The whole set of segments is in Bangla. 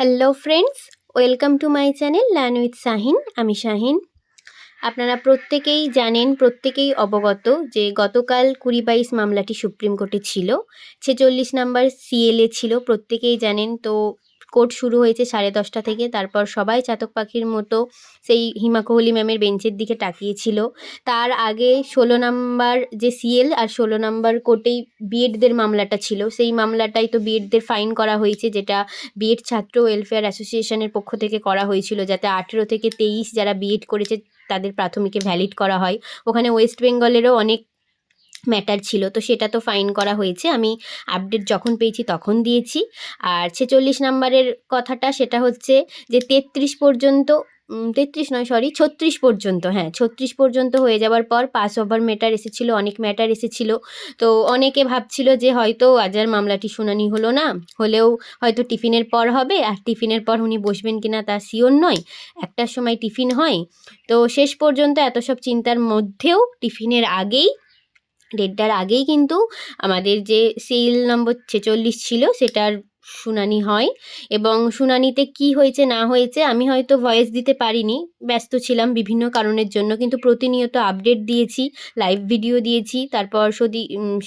Hello friends welcome to my channel learn with Shahin আমি শাহিন আপনারা প্রত্যেকেই জানেন, প্রত্যেকেই অবগত যে গতকাল কুড়ি বাইশ মামলাটি সুপ্রিম কোর্টে ছিল। ছেচল্লিশ নাম্বার সিএলএ ছিল, প্রত্যেকেই জানেন। তো কোর্ট শুরু হয়েছে সাড়ে দশটা থেকে। তারপর সবাই চাতক পাখির মতো সেই হিমা কোহলি ম্যামের বেঞ্চের দিকে তাকিয়েছিল। তার আগে ষোলো নাম্বার যে সিএল আর ষোলো নাম্বার কোর্টেই বিএডদের মামলাটা ছিল। সেই মামলাটাই তো বিএডদের ফাইন করা হয়েছে, যেটা বিএড ছাত্র ওয়েলফেয়ার অ্যাসোসিয়েশনের পক্ষ থেকে করা হয়েছিল, যাতে আঠেরো থেকে তেইশ যারা বিএড করেছে তাদের প্রাথমিকে ভ্যালিড করা হয়। ওখানে ওয়েস্ট বেঙ্গলেরও অনেক ম্যাটার ছিল, তো সেটা তো ফাইন করা হয়েছে। আমি আপডেট যখন পেয়েছি তখন দিয়েছি। আর ছেচল্লিশ নাম্বারের কথাটা সেটা হচ্ছে যে, তেত্রিশ পর্যন্ত তেত্রিশ নয় সরি ছত্রিশ পর্যন্ত হ্যাঁ ছত্রিশ পর্যন্ত হয়ে যাওয়ার পর পাস ওভার ম্যাটার এসেছিল, অনেক ম্যাটার এসেছিল। তো অনেকে ভাবছিল যে, হয়তো আজার মামলাটি শুনানি হলো না, হলেও হয়তো টিফিনের পর হবে। আর টিফিনের পর উনি বসবেন কিনা তা সিওর নয়। একটার সময় টিফিন হয়। তো শেষ পর্যন্ত এত সব চিন্তার মধ্যেও টিফিনের আগেই দেড়টার আগেই কিন্তু আমাদের যে সিল নম্বর ছেচল্লিশ ছিল সেটার শুনানি হয় এবং শুনানিতে কি হয়েছে, না হয়েছে আমি হয়তো ভয়েস দিতে পারিনি। ব্যস্ত ছিলাম বিভিন্ন কারণের জন্য কিন্তু প্রতিনিয়ত আপডেট দিয়েছি লাইভ ভিডিও দিয়েছি, তারপর সদি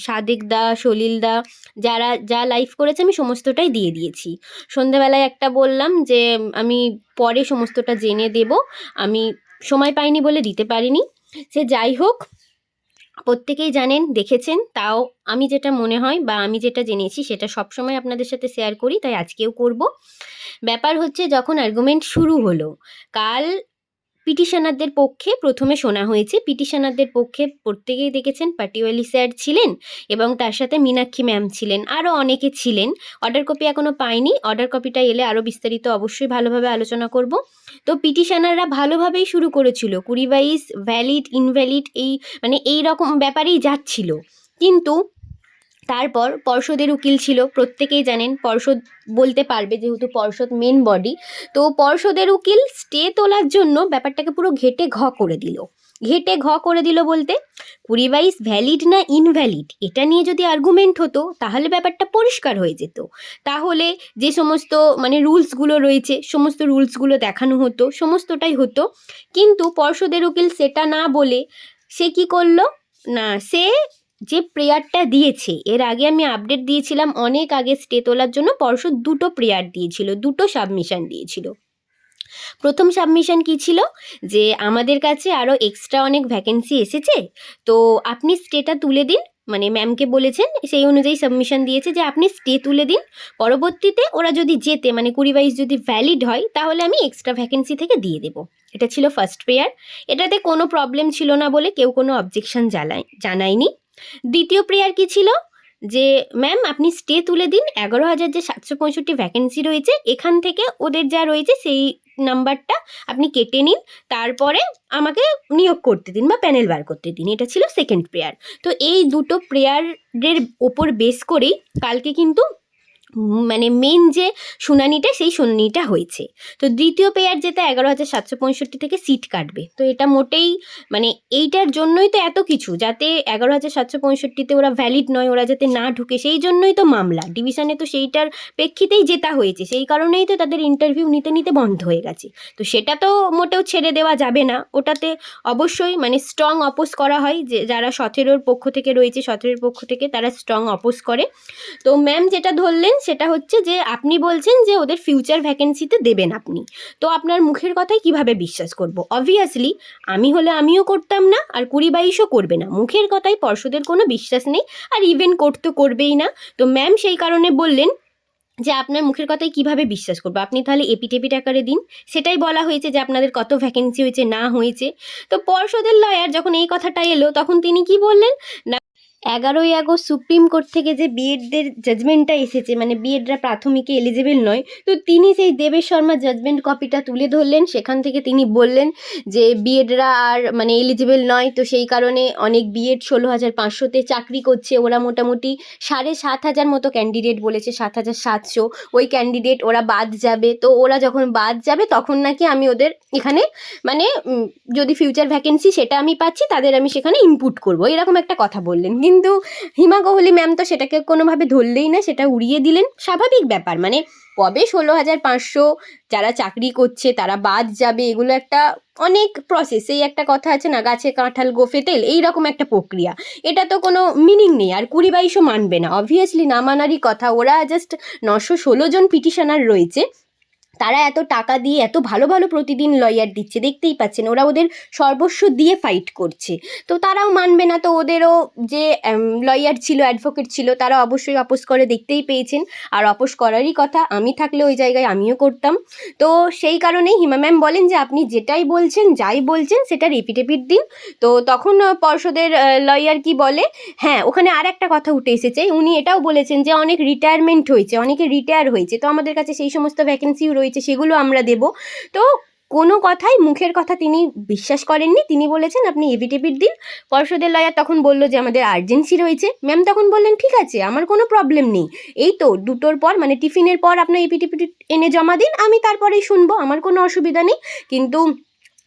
সাদেক দা, সলিল দা, যারা, যা লাইভ করেছে আমি সমস্তটাই দিয়ে দিয়েছি। সন্ধ্যাবেলায় একটা বললাম যে, আমি পরে সমস্তটা জেনে দেব, আমি সময় পাইনি বলে দিতে পারিনি। সে যাই হোক প্রত্যেকেই জানেন, দেখেছেন, তাও আমি যেটা মনে হয় বা আমি যেটা জেনেছি সেটা সবসময় আপনাদের সাথে শেয়ার করি, তাই আজকেও করব। ব্যাপার হচ্ছে যখন আর্গুমেন্ট শুরু হলো, কাল পিটিশনারদের পক্ষে প্রথমে শোনা হয়েছে, পিটিশনারদের পক্ষে প্রত্যেকেই দেখেছেন পাটিওয়ালি স্যার ছিলেন এবং তার সাথে মীনাক্ষী ম্যাম ছিলেন, আরও অনেকে ছিলেন। অর্ডার কপি এখনও পাইনি, অর্ডার কপিটা এলে আরও বিস্তারিত অবশ্যই ভালোভাবে আলোচনা করব। তো পিটিশনাররা ভালোভাবেই শুরু করেছিল, কুড়ি বাইশ ভ্যালিড ইনভ্যালিড এই মানে এই রকম ব্যাপারেই যাচ্ছিল। কিন্তু তারপর পর্ষদের উকিল ছিল, প্রত্যেকেই জানেন পর্ষদ বলতে পারবে যেহেতু পর্ষদ মেন বডি তো পর্ষদের উকিল স্টে তোলার জন্য ব্যাপারটাকে পুরো ঘেটে ঘ করে দিল। ঘেটে ঘ করে দিল বলতে, কুড়ি বাইশ ভ্যালিড না ইনভ্যালিড এটা নিয়ে যদি আর্গুমেন্ট হতো, তাহলে ব্যাপারটা পরিষ্কার হয়ে যেত। তাহলে যে সমস্ত মানে রুলসগুলো রয়েছে, সমস্ত রুলসগুলো দেখানো হতো, সমস্তটাই হতো। কিন্তু পর্ষদের উকিল সেটা না বলে সে কি করল? না, সে যে প্রেয়ারটা দিয়েছে, এর আগে আমি আপডেট দিয়েছিলাম অনেক আগে স্টে তোলার জন্য, পরশু দুটো প্রেয়ার দিয়েছিল, দুটো সাবমিশন দিয়েছিল। প্রথম সাবমিশন কি ছিল? যে আমাদের কাছে আরও এক্সট্রা অনেক ভ্যাকেন্সি এসেছে, তো আপনি স্টেটা তুলে দিন মানে ম্যামকে বলেছেন, সেই অনুযায়ী সাবমিশন দিয়েছে যে আপনি স্টে তুলে দিন, পরবর্তীতে ওরা যদি যেতে মানে কুড়ি বাইশ যদি ভ্যালিড হয়, তাহলে আমি এক্সট্রা ভ্যাকেন্সি থেকে দিয়ে দেবো। এটা ছিল ফার্স্ট প্রেয়ার এটাতে কোনো প্রবলেম ছিল না বলে কেউ কোনো অবজেকশন জানায় জানায়নি। দ্বিতীয় প্রেয়ার কি ছিল? যে ম্যাম আপনি স্টে তুলে দিন। এগারো হাজার যে সাতশো পঁয়ষট্টি ভ্যাকেন্সি রয়েছে, এখান থেকে ওদের যা রয়েছে, সেই নাম্বারটা আপনি কেটে নিন। তারপরে আমাকে নিয়োগ করতে দিন বা প্যানেল বার করতে দিন। এটা ছিল সেকেন্ড প্রেয়ার তো এই দুটো প্রেয়ারের ওপর বেস করেই কালকে কিন্তু মানে মেন যে শুনানিটা, সেই শুনানিটা হয়েছে। তো দ্বিতীয় পেয়ার যেটা এগারো হাজার সাতশো পঁয়ষট্টি থেকে সিট কাটবে। তো এটা মোটেই মানে এইটার জন্যই তো এত কিছু, যাতে এগারো হাজার সাতশো পঁয়ষট্টিতে ওরা ভ্যালিড নয়, ওরা যাতে না ঢুকে, সেই জন্যই তো মামলা। ডিভিশনে তো সেইটার প্রেক্ষিতেই জেতা হয়েছে, সেই কারণেই তো তাদের ইন্টারভিউ নিতে নিতে বন্ধ হয়ে গেছে। তো সেটা তো মোটেও ছেড়ে দেওয়া যাবে না। ওটাতে অবশ্যই মানে স্ট্রং অপোজ করা হয়, যে যারা সতেরোর পক্ষ থেকে রয়েছে, সতেরোর পক্ষ থেকে তারা স্ট্রং অপোজ করে। তো ম্যাম যেটা ধরলেন সেটা হচ্ছে যে আপনি বলছেন যে ওদের ফিউচার ভ্যাকেন্সিতে দেবেন আপনি। তো আপনার মুখের কথাই কীভাবে বিশ্বাস করব? অবভিয়াসলি আমি হলে আমিও করতাম না, আর কুড়ি বাইশও করবে না। মুখের কথাই পর্ষদের কোনো বিশ্বাস নেই, আর ইভেন কোর্ট তো করবেই না। তো ম্যাম সেই কারণে বললেন যে আপনার মুখের কথাই কীভাবে বিশ্বাস করব? আপনি তাহলে এপিটেপিট আকারে দিন। সেটাই বলা হয়েছে যে আপনাদের কত ভ্যাকেন্সি হয়েছে, না হয়েছে। তো পর্ষদের লয়ার যখন এই কথাটা এলো, তখন তিনি কি বললেন? না এগারোই আগস্ট সুপ্রিম কোর্ট থেকে যে বিএডদের জাজমেন্টটা এসেছে মানে বিএডরা প্রাথমিকে এলিজিবল নয়, তো তিনি সেই দেবেশ শর্মা জাজমেন্ট কপিটা তুলে ধরলেন। সেখান থেকে তিনি বললেন যে বিএডরা আর মানে এলিজিবল নয়, তো সেই কারণে অনেক বিএড ষোলো হাজার পাঁচশোতে চাকরি করছে। ওরা মোটামুটি সাড়ে সাত হাজার মতো ক্যান্ডিডেট বলেছে, সাত হাজার সাতশো। ওই ক্যান্ডিডেট ওরা বাদ যাবে। তো ওরা যখন বাদ যাবে, তখন নাকি আমি ওদের এখানে মানে যদি ফিউচার ভ্যাকেন্সি সেটা আমি পাচ্ছি, তাদের আমি সেখানে ইনপুট করব। এরকম একটা কথা বললেন। কিন্তু হিমা কোহলি ম্যাম তো সেটাকে কোনোভাবে ধরলেই না, সেটা উড়িয়ে দিলেন। স্বাভাবিক ব্যাপার মানে কবে ষোলো হাজার পাঁচশো যারা চাকরি করছে, তারা বাদ যাবে, এগুলো একটা অনেক প্রসেস এই একটা কথা আছে না, গাছে কাঁঠাল গোফে তেল, এইরকম একটা প্রক্রিয়া। এটা তো কোনো মিনিং নেই, আর কুড়ি বাইশও মানবে না। অবভিয়াসলি না মানারই কথা, ওরা জাস্ট নশো ষোলো জন পিটিশনার রয়েছে। তারা এত টাকা দিয়ে এত ভালো ভালো প্রতিদিন লয়ার দিচ্ছে, দেখতেই পাচ্ছেন ওরা ওদের সর্বস্ব দিয়ে ফাইট করছে। তো তারাও মানবে না, তো ওদেরও যে লয়ার ছিল অ্যাডভোকেট ছিল, তারা অবশ্যই অপোজ করে দেখতেই পেয়েছেন। আর অপোজ করারই কথা, আমি থাকলে ওই জায়গায় আমিও করতাম। তো সেই কারণেই হিমা ম্যাম বলেন যে, আপনি যেটাই বলছেন, যাই বলছেন, সেটা রিপিটেপিট দিন। তো তখন পর্ষদের লয়ার কি বলে হ্যাঁ ওখানে আর একটা কথা উঠে এসেছে, উনি এটাও বলেছেন যে, অনেক রিটায়ারমেন্ট হয়েছে, অনেকে রিটায়ার হয়েছে। তো আমাদের কাছে সেই সমস্ত ভ্যাকেন্সিও রয়েছে। সেগুলো আমরা দেব। তো কোনো কথাই মুখের কথা তিনি বিশ্বাস করেননি। তিনি বলেছেন, আপনি এভিটেভিট দিন। পর্ষদের লয়ার তখন বলল যে, আমাদের আর্জেন্সি রয়েছে। ম্যাম তখন বললেন, ঠিক আছে, আমার কোনো প্রবলেম নেই। এই তো দুটোর পর মানে টিফিনের পর আপনার এপিটিপিট এনে জমা দিন, আমি তারপরেই শুনব, আমার কোনো অসুবিধা নেই। কিন্তু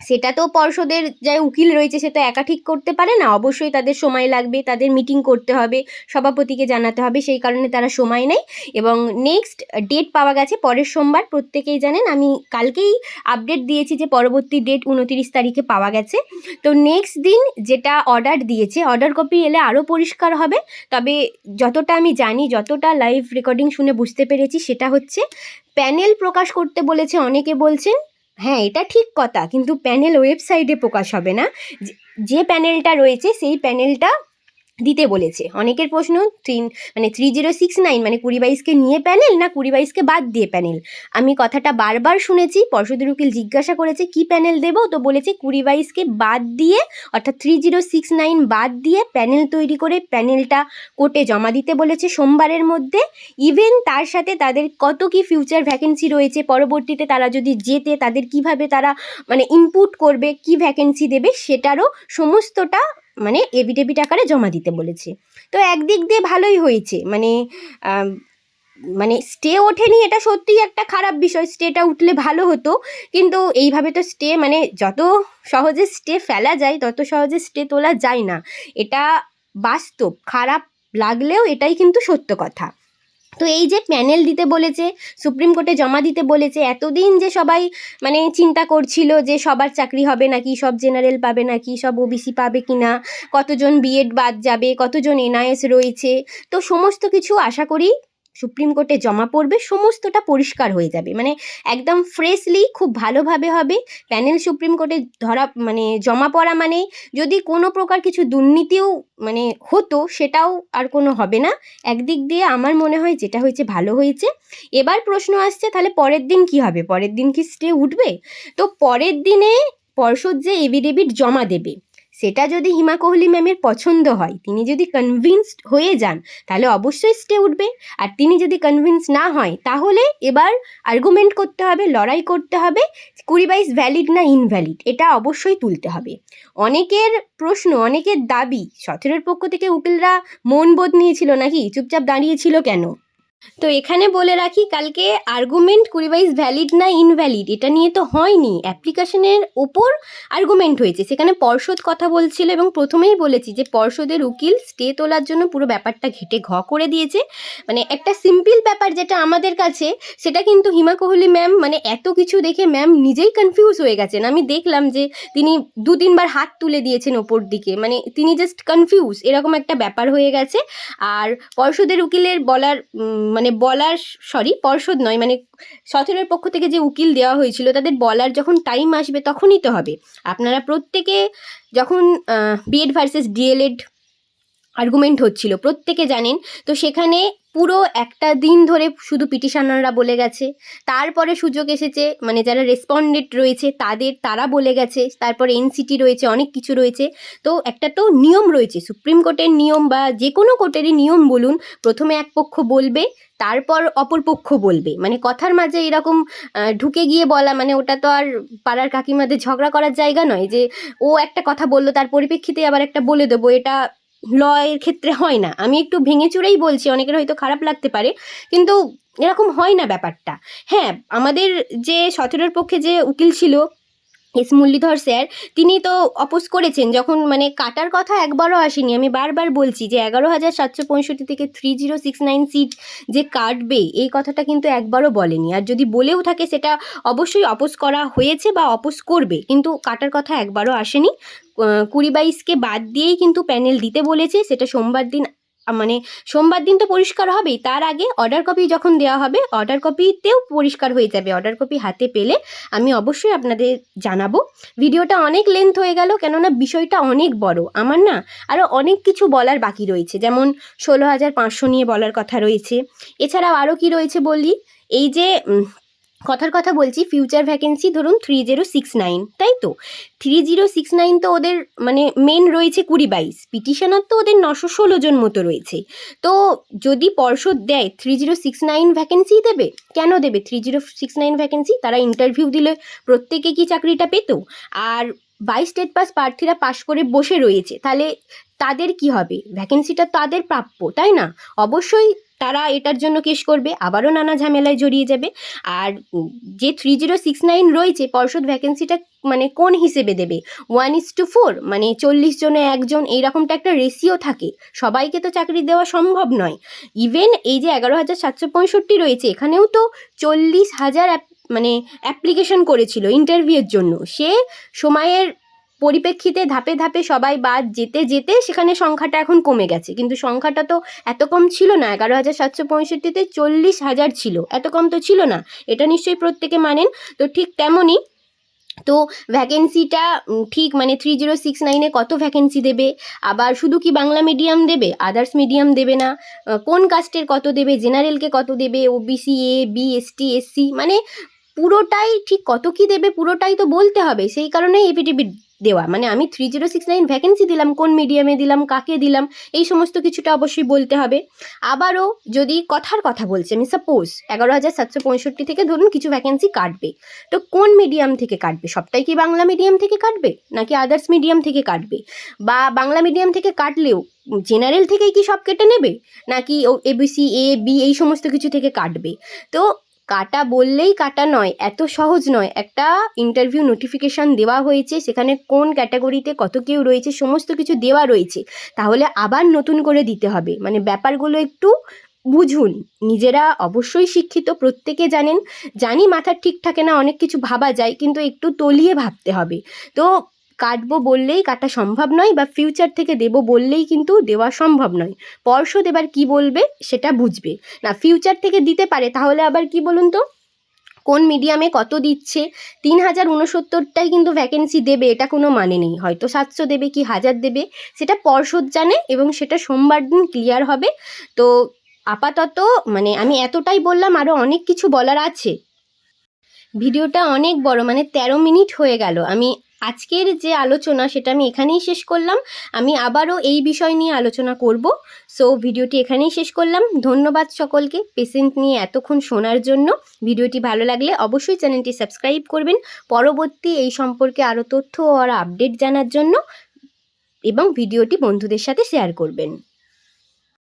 সেটা তো পর্ষদের যা উকিল রয়েছে, সে তো একা ঠিক করতে পারে না। অবশ্যই তাদের সময় লাগবে, তাদের মিটিং করতে হবে, সভাপতিকে জানাতে হবে, সেই কারণে তারা সময় নেয়। এবং নেক্সট ডেট পাওয়া গেছে পরের সোমবার, প্রত্যেকেই জানেন, আমি কালকেই আপডেট দিয়েছি যে পরবর্তী ডেট উনতিরিশ তারিখে পাওয়া গেছে। তো নেক্সট দিন যেটা অর্ডার দিয়েছে অর্ডার কপি এলে আরও পরিষ্কার হবে। তবে যতটা আমি জানি, যতটা লাইভ রেকর্ডিং শুনে বুঝতে পেরেছি, সেটা হচ্ছে প্যানেল প্রকাশ করতে বলেছে, অনেকে বলছেন হ্যাঁ এটা ঠিক কথা। কিন্তু প্যানেল ওয়েবসাইটে প্রকাশ হবে না। যে- প্যানেলটা রয়েছে, সেই প্যানেলটা দিতে বলেছে। অনেকের প্রশ্ন থ্রি মানে থ্রি জিরো সিক্স নাইন মানে কুড়ি বাইশকে নিয়ে প্যানেল না কুড়ি বাইশকে বাদ দিয়ে প্যানেল আমি কথাটা বারবার শুনেছি পর্ষদের উকিল জিজ্ঞাসা করেছে, কি প্যানেল দেবো? তো বলেছে কুড়ি বাইশকে বাদ দিয়ে, অর্থাৎ থ্রি জিরো সিক্স নাইন বাদ দিয়ে প্যানেল তৈরি করে প্যানেলটা কোর্টে জমা দিতে বলেছে সোমবারের মধ্যে। ইভেন তার সাথে তাদের কত কি ফিউচার ভ্যাকেন্সি রয়েছে, পরবর্তীতে তারা যদি যেতে, তাদের কীভাবে তারা মানে ইনপুট করবে, কি ভ্যাকেন্সি দেবে, সেটারও সমস্তটা মানে এভিডেভিট আকারে জমা দিতে বলেছে। তো একদিক দিয়ে ভালোই হয়েছে মানে মানে স্টে ওঠেনি এটা সত্যিই একটা খারাপ বিষয় স্টেটা উঠলে ভালো হতো, কিন্তু এইভাবে তো স্টে মানে যত সহজে স্টে ফেলা যায়, তত সহজে স্টে তোলা যায় না। এটা বাস্তব, খারাপ লাগলেও এটাই কিন্তু সত্য কথা। তো এই যে প্যানেল দিতে বলেছে, সুপ্রিম কোর্টে জমা দিতে বলেছে, এতদিন যে সবাই মানে চিন্তা করছিল যে সবার চাকরি হবে নাকি, সব জেনারেল পাবে নাকি, সব ওবিসি পাবে কি না কতজন বিএড বাদ যাবে, কতজন এনআইএস রয়েছে, তো সমস্ত কিছু আশা করি সুপ্রিম কোর্টে জমা পড়বে, সমস্তটা পরিষ্কার হয়ে যাবে। মানে একদম ফ্রেশলি খুব ভালোভাবে হবে। প্যানেল সুপ্রিম কোর্টে ধরা মানে জমা পড়া মানে যদি কোনো প্রকার কিছু দুর্নীতিও মানে হতো, সেটাও আর কোনো হবে না। একদিক দিয়ে আমার মনে হয় যেটা হয়েছে ভালো হয়েছে। এবার প্রশ্ন আসছে, তাহলে পরের দিন কি হবে? পরের দিন কি স্টে উঠবে? তো পরের দিনে পর্ষদ যে এভিডেভিট জমা দেবে সেটা যদি হিমা কোহলি ম্যামের পছন্দ হয়, তিনি যদি কনভিন্সড হয়ে যান, তাহলে অবশ্যই স্টে উঠবে। আর তিনি যদি কনভিন্স না হয়, তাহলে এবার আর্গুমেন্ট করতে হবে, লড়াই করতে হবে, কুড়ি বাইশ ভ্যালিড না ইনভ্যালিড এটা অবশ্যই তুলতে হবে। অনেকের প্রশ্ন, অনেকের দাবি, সতেরোর পক্ষ থেকে উকিলরা মন বোধ নিয়েছিল নাকি, চুপচাপ দাঁড়িয়েছিল কেন? তো এখানে বলে রাখি, কালকে আর্গুমেন্ট বাইশ ভ্যালিড না ইনভ্যালিড এটা নিয়ে তো হয়নি। অ্যাপ্লিকেশনের ওপর আর্গুমেন্ট হয়েছে। সেখানে পর্ষদ কথা বলছিল এবং প্রথমেই বলেছি যে, পর্ষদের উকিল স্টে তোলার জন্য পুরো ব্যাপারটা ঘেটে ঘ করে দিয়েছে। মানে একটা সিম্পল ব্যাপার যেটা আমাদের কাছে, সেটা কিন্তু হিমা কোহলি ম্যাম মানে এত কিছু দেখে ম্যাম নিজেই কনফিউজ হয়ে গেছেন। আমি দেখলাম যে, তিনি দু তিনবার হাত তুলে দিয়েছেন ওপর দিকে। মানে তিনি জাস্ট কনফিউজ এরকম একটা ব্যাপার হয়ে গেছে। আর পর্ষদের উকিলের বলার মানে বলার সরি পর্ষদ নয় মানে সতেরোর পক্ষ থেকে যে উকিল দেওয়া হয়েছিল, তাদের বলার যখন টাইম আসবে তখনই তো হবে। আপনারা প্রত্যেকে যখন বিএড ভার্সেস ডিএলএড আর্গুমেন্ট হচ্ছিল, প্রত্যেকে জানেন। তো সেখানে পুরো একটা দিন ধরে শুধু পিটিশনাররা বলে গেছে। তারপরে সুযোগ এসেছে মানে যারা রেসপন্ডেন্ট রয়েছে, তাদের, তারা বলে গেছে। তারপরে এনসিটি রয়েছে, অনেক কিছু রয়েছে। তো একটা তো নিয়ম রয়েছে সুপ্রিম কোর্টের নিয়ম বা যে কোনো কোর্টেরই নিয়ম বলুন, প্রথমে এক পক্ষ বলবে, তারপর অপর পক্ষ বলবে। মানে কথার মাঝে এরকম ঢুকে গিয়ে বলা মানে ওটা তো আর পাড়ার কাকিমাদের ঝগড়া করার জায়গা নয় যে, ও একটা কথা বলল, তার পরিপ্রেক্ষিতে আবার একটা বলে দেবো, এটা লয়ের ক্ষেত্রে হয় না। আমি একটু ভেঙে চুরেই বলছি, অনেকের হয়তো খারাপ লাগতে পারে, কিন্তু এরকম হয় না ব্যাপারটা। হ্যাঁ আমাদের যে সতেরোর পক্ষে যে উকিল ছিল এস মুরলীধর স্যার, তিনি তো অপোজ করেছেন, যখন মানে কাটার কথা একবারও আসেনি, আমি বারবার বলছি যে এগারো হাজার সাতশো পঁয়ষট্টি থেকে three zero six nine seat যে কাটবে, এই কথাটা কিন্তু একবারও বলেনি। আর যদি বলেও থাকে, সেটা অবশ্যই অপোজ করা হয়েছে বা অপোজ করবে, কিন্তু কাটার কথা একবারও আসেনি। কুড়ি বাইশকে বাদ দিয়েই কিন্তু প্যানেল দিতে বলেছে, সেটা সোমবার দিন মানে সোমবার দিন তো পরিষ্কার হবেই, তার আগে অর্ডার কপি যখন দেওয়া হবে অর্ডার কপিতেও পরিষ্কার হয়ে যাবে। অর্ডার কপি হাতে পেলে আমি অবশ্যই আপনাদের জানাব। ভিডিওটা অনেক লেন্থ হয়ে গেল, কেননা বিষয়টা অনেক বড়। আমার না আরও অনেক কিছু বলার বাকি রয়েছে, যেমন ষোলো হাজার পাঁচশো নিয়ে বলার কথা রয়েছে। এছাড়াও আরও কি রয়েছে বলি এই যে কথার কথা বলছি ফিউচার ভ্যাকেন্সি ধরুন থ্রি জিরো সিক্স নাইন তাই তো? থ্রি জিরো সিক্স নাইন তো ওদের মানে মেন রয়েছে কুড়ি বাইশ পিটিশনার তো ওদের নশো ষোলো জন মতো রয়েছে। তো যদি পর্ষদ দেয় three zero six nine vacancy দেবে, কেন দেবে? Three zero six nine vacancy তারা ইন্টারভিউ দিলে প্রত্যেকে কি চাকরিটা পেত? আর বাইশ স্টেট পাস প্রার্থীরা পাশ করে বসে রয়েছে, তাহলে তাদের কি হবে? ভ্যাকেন্সিটা তাদের প্রাপ্য, তাই না? অবশ্যই তারা এটার জন্য কেস করবে, আবারও নানা ঝামেলায় জড়িয়ে যাবে। আর যে থ্রি জিরো সিক্স নাইন রয়েছে, পর্ষদ ভ্যাকেন্সিটা মানে কোন হিসেবে দেবে? ওয়ান ইস টু ফোর মানে চল্লিশ জনে একজন, এইরকমটা একটা রেশিও থাকে। সবাইকে তো চাকরি দেওয়া সম্ভব নয়। ইভেন এই যে এগারো হাজার সাতশো পঁয়ষট্টি রয়েছে, এখানেও তো চল্লিশ হাজার মানে অ্যাপ্লিকেশন করেছিল ইন্টারভিউয়ের জন্য। সে সময়ের পরিপ্রেক্ষিতে ধাপে ধাপে সবাই বাদ যেতে যেতে সেখানে সংখ্যাটা এখন কমে গেছে। কিন্তু সংখ্যাটা তো এত কম ছিল না, এগারো হাজার সাতশো পঁয়ষট্টিতে চল্লিশ হাজার ছিল। এত কম তো ছিল না, এটা নিশ্চয়ই প্রত্যেকে মানেন। তো ঠিক তেমনই তো ভ্যাকেন্সিটা ঠিক মানে থ্রি জিরো সিক্স নাইনে কত ভ্যাকেন্সি দেবে? আবার শুধু কি বাংলা মিডিয়াম দেবে? আদার্স মিডিয়াম দেবে না। কোন কাস্টের কত দেবে? জেনারেলকে কত দেবে? OBC A B ST SC মানে পুরোটাই ঠিক কত কি দেবে? পুরোটাই তো বলতে হবে। সেই কারণেই এপিটিভিট দেওয়া। মানে আমি three zero six nine vacancy দিলাম, কোন মিডিয়ামে দিলাম, কাকে দিলাম, এই সমস্ত কিছুটা অবশ্যই বলতে হবে। আবারও যদি কথার কথা বলছি, আমি সাপোজ এগারো হাজার সাতশো পঁয়ষট্টি থেকে ধরুন কিছু ভ্যাকেন্সি কাটবে। তো কোন মিডিয়াম থেকে কাটবে? সবটাই কি বাংলা মিডিয়াম থেকে কাটবে? নাকি আদার্স মিডিয়াম থেকে কাটবে? বা বাংলা মিডিয়াম থেকে কাটলেও জেনারেল থেকেই কি সব কেটে নেবে? নাকি এবিসি এ বি এই সমস্ত কিছু থেকে কাটবে? তো কাটা বললেই কাটা নয়, এত সহজ নয়। একটা ইন্টারভিউ নোটিফিকেশান দেওয়া হয়েছে, সেখানে কোন ক্যাটাগরিতে কত কেউ রয়েছে, সমস্ত কিছু দেওয়া রয়েছে, তাহলে আবার নতুন করে দিতে হবে। মানে ব্যাপারগুলো একটু বুঝুন। নিজেরা অবশ্যই শিক্ষিত, প্রত্যেকে জানেন। জানি মাথার ঠিক থাকে না, অনেক কিছু ভাবা যায়, কিন্তু একটু তলিয়ে ভাবতে হবে। তো কাটবো বললেই কাটা সম্ভব নয় বা ফিউচার থেকে দেবো বললেই কিন্তু দেওয়া সম্ভব নয়। পর্ষদ এবার কি বলবে সেটা বুঝবে। না ফিউচার থেকে দিতে পারে, তাহলে আবার কি বলুন তো? কোন মিডিয়ামে কত দিচ্ছে? তিন হাজার উনসত্তরটাই কিন্তু ভ্যাকেন্সি দেবে, এটা কোনো মানে নেই। হয়তো সাতশো দেবে কি হাজার দেবে? সেটা পর্ষদ জানে এবং সেটা সোমবার দিন ক্লিয়ার হবে। তো আপাতত মানে আমি এতটাই বললাম আরও অনেক কিছু বলার আছে। ভিডিওটা অনেক বড় মানে তেরো মিনিট হয়ে গেল। আমি আজকের যে আলোচনা সেটা আমি এখানেই শেষ করলাম। আমি আবারও এই বিষয় নিয়ে আলোচনা করব। সো ভিডিওটি এখানেই শেষ করলাম। ধন্যবাদ সকলকে। পেশেন্ট নিয়ে এতক্ষণ শোনার জন্য। ভিডিওটি ভালো লাগলে অবশ্যই চ্যানেলটি সাবস্ক্রাইব করবেন। পরবর্তী এই সম্পর্কে আরও তথ্য আর আপডেট জানার জন্য এবং ভিডিওটি বন্ধুদের সাথে শেয়ার করবেন।